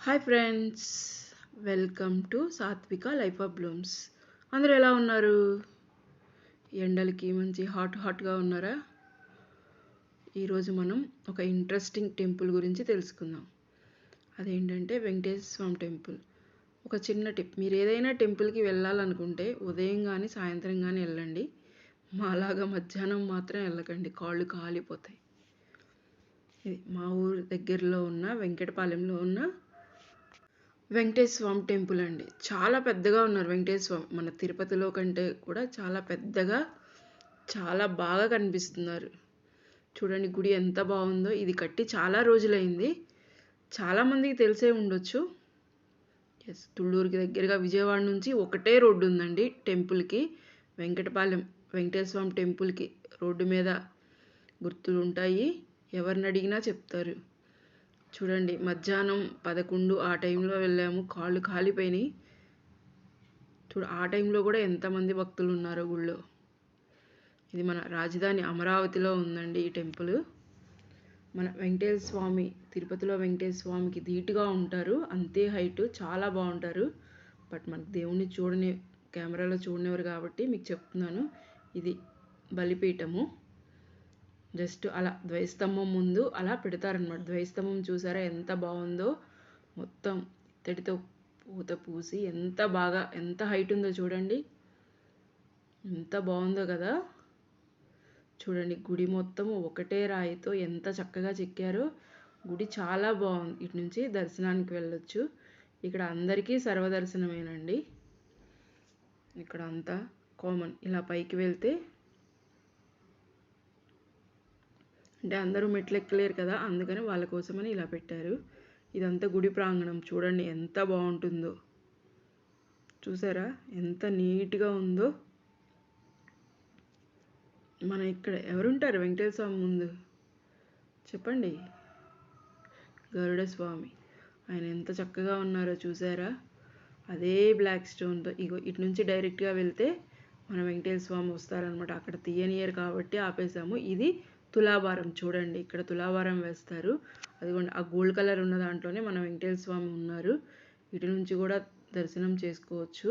Hi friends welcome to Satvika life of blooms అందరూ ఎలా ఉన్నారు? ఎండలకి మంచి హాట్ హాట్గా ఉన్నారా? ఈరోజు మనం ఒక ఇంట్రెస్టింగ్ టెంపుల్ గురించి తెలుసుకుందాం. అదేంటంటే వెంకటేశ్వర స్వామి టెంపుల్ ఒక చిన్న టిప్ మీరు ఏదైనా టెంపుల్కి వెళ్ళాలనుకుంటే ఉదయం కానీ సాయంత్రం కానీ వెళ్ళండి. మాలాగా మధ్యాహ్నం మాత్రం వెళ్ళకండి కాళ్ళు కాలిపోతాయి. ఇది మా ఊరు దగ్గరలో ఉన్న వెంకటపాలెంలో ఉన్న వెంకటేశ్వర స్వామి టెంపుల్ అండి. చాలా పెద్దగా ఉన్నారు వెంకటేశ్వర. స్వామి మన తిరుపతిలో కంటే కూడా చాలా పెద్దగా చాలా బాగా కనిపిస్తున్నారు. చూడండి గుడి ఎంత బాగుందో. ఇది కట్టి చాలా రోజులైంది. చాలామందికి తెలిసే ఉండొచ్చు. ఎస్ తుళ్ళూరుకి దగ్గరగా విజయవాడ నుంచి ఒకటే రోడ్డు ఉందండి టెంపుల్కి. వెంకటపాలెం వెంకటేశ్వర స్వామి టెంపుల్కి రోడ్డు మీద గుర్తులు ఉంటాయి. ఎవరిని అడిగినా చెప్తారు. చూడండి మధ్యాహ్నం పదకొండు ఆ టైంలో వెళ్ళాము. కాళ్ళు కాలిపోయినాయి. చూడు ఆ టైంలో కూడా ఎంతమంది భక్తులు ఉన్నారో గుళ్ళో. ఇది మన రాజధాని అమరావతిలో ఉందండి ఈ టెంపుల్. మన వెంకటేశ్వర స్వామి తిరుపతిలో వెంకటేశ్వర స్వామికి ధీటుగా ఉంటారు. అంతే హైట్ చాలా బాగుంటారు. బట్ మనకు దేవుణ్ణి చూడని కెమెరాలో చూడనివారు కాబట్టి మీకు చెప్తున్నాను. ఇది బలిపీఠము. జస్ట్ అలా ద్వైస్తంభం ముందు అలా పెడతారనమాట ద్వైస్తంభం చూసారా ఎంత బాగుందో? మొత్తం ఇత్తడితో పూత పూసి ఎంత బాగా ఎంత హైట్ ఉందో చూడండి. ఎంత బాగుందో కదా? చూడండి గుడి మొత్తం ఒకటే రాయితో ఎంత చక్కగా చెక్కారో. గుడి చాలా బాగుంది. ఇటు నుంచి దర్శనానికి వెళ్ళొచ్చు. ఇక్కడ అందరికీ సర్వదర్శనమేనండి. ఇక్కడ అంతా కామన్. ఇలా పైకి వెళ్తే అంటే అందరూ మెట్లు ఎక్కలేరు కదా అందుకని వాళ్ళ కోసమని ఇలా పెట్టారు. ఇదంతా గుడి ప్రాంగణం చూడండి ఎంత బాగుంటుందో. చూసారా? ఎంత నీట్గా ఉందో. మన ఇక్కడ ఎవరుంటారు? వెంకటేశ్వర స్వామి ముందు. చెప్పండి. గరుడ స్వామి. ఆయన ఎంత చక్కగా ఉన్నారో చూసారా? అదే బ్లాక్ స్టోన్తో. ఇగో ఇటు నుంచి డైరెక్ట్గా వెళ్తే మన వెంకటేశ్వర స్వామి వస్తారనమాట అక్కడ తీయనియర్ కాబట్టి ఆపేసాము. ఇది తులాభారం చూడండి ఇక్కడ తులాభారం వేస్తారు. అదిగోండి ఆ గోల్డ్ కలర్ ఉన్న దాంట్లోనే మన వెంకటేశ్వర స్వామి ఉన్నారు. ఇటు నుంచి కూడా దర్శనం చేసుకోవచ్చు.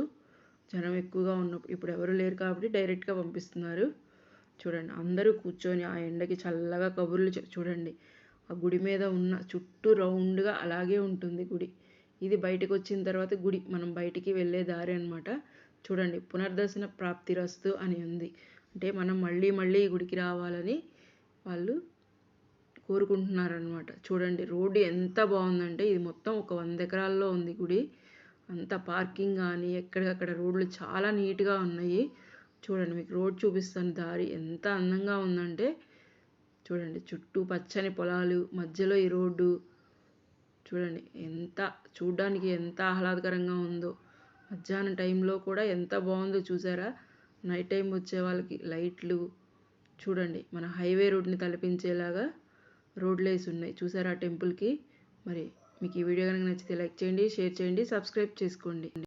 జనం ఎక్కువగా ఉన్నప్పుడు ఇప్పుడు ఎవరు లేరు కాబట్టి డైరెక్ట్గా పంపిస్తున్నారు. చూడండి అందరూ కూర్చొని ఆ ఎండకి చల్లగా కబుర్లు చూడండి. ఆ గుడి మీద ఉన్న చుట్టూ రౌండ్గా అలాగే ఉంటుంది గుడి. ఇది బయటకు వచ్చిన తర్వాత గుడి మనం బయటికి వెళ్ళే దారి అనమాట చూడండి పునర్దర్శన ప్రాప్తిరస్తు అని ఉంది. అంటే మనం మళ్ళీ మళ్ళీ ఈ గుడికి రావాలని వాళ్ళు కోరుకుంటున్నారనమాట చూడండి రోడ్డు ఎంత బాగుందంటే ఇది మొత్తం ఒక వంద ఎకరాల్లో ఉంది గుడి. అంత పార్కింగ్ కానీ ఎక్కడికక్కడ రోడ్లు చాలా నీట్గా ఉన్నాయి. చూడండి మీకు రోడ్ చూపిస్తాను. దారి ఎంత అందంగా ఉందంటే చూడండి చుట్టూ పచ్చని పొలాలు మధ్యలో ఈ రోడ్డు. చూడండి ఎంత చూడ్డానికి ఎంత ఆహ్లాదకరంగా ఉందో. మధ్యాహ్నం టైంలో కూడా ఎంత బాగుందో చూసారా? నైట్ టైం వచ్చే వాళ్ళకి లైట్లు చూడండి మన హైవే రోడ్ని తలపించేలాగా రోడ్లు వేసి ఉన్నాయి చూసారా ఆ టెంపుల్కి? మరి మీకు ఈ వీడియో కనుక నచ్చితే లైక్ చేయండి షేర్ చేయండి సబ్స్క్రైబ్ చేసుకోండి.